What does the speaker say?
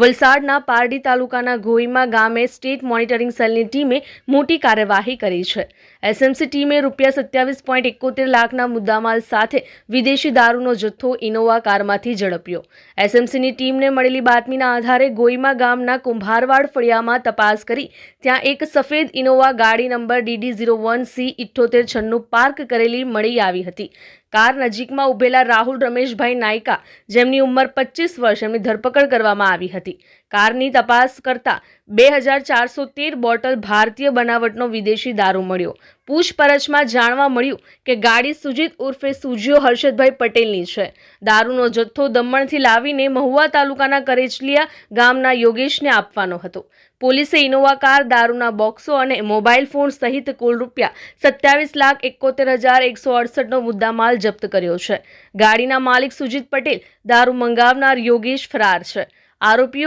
વલસાડના પારડી તાલુકાના ગોઈમા ગામે સ્ટેટ મોનિટરિંગ સેલની ટીમે મોટી કાર્યવાહી કરી છે. એસએમસી ટીમે રૂપિયા સત્યાવીસ પોઈન્ટ એકોતેર લાખના મુદ્દામાલ સાથે વિદેશી દારૂનો જથ્થો ઇનોવા કારમાંથી ઝડપ્યો. એસએમસીની ટીમને મળેલી બાતમીના આધારે ગોઈમા ગામના કુંભારવાડ ફળિયામાં તપાસ કરી ત્યાં એક સફેદ ઇનોવા ગાડી number D D zero one C ઇઠ્ઠોતેર છન્નું પાર્ક કરેલી મળી આવી હતી. કાર નજીકમાં ઉભેલા રાહુલ રમેશભાઈ નાયકા, જેમની ઉંમર પચીસ વર્ષ, એમની ધરપકડ કરવામાં આવી હતી. કારની તપાસ કરતા બે હજાર ચારસો તેર બોટલ ભારતીય બનાવટનો વિદેશી દારૂ મળ્યો. પૂછપરછમાં જાણવા મળ્યું કે ગાડી સુજીત ઉર્ફે સુજીઓ હર્ષદભાઈ પટેલની છે. દારૂનો જથ્થો દમણથી લાવીને મહુવા તાલુકાના કરેચલિયા ગામના યોગેશને આપવાનો હતો. પોલીસે ઇનોવા કાર, દારૂના બોક્સો અને મોબાઈલ ફોન સહિત કુલ રૂપિયા સત્યાવીસ લાખ એકોતેર હજાર એકસો અડસઠનો મુદ્દામાલ જપ્ત કર્યો છે. ગાડીના માલિક સુજીત પટેલ દારૂ મંગાવનાર યોગેશ ફરાર છે. આરોપીઓ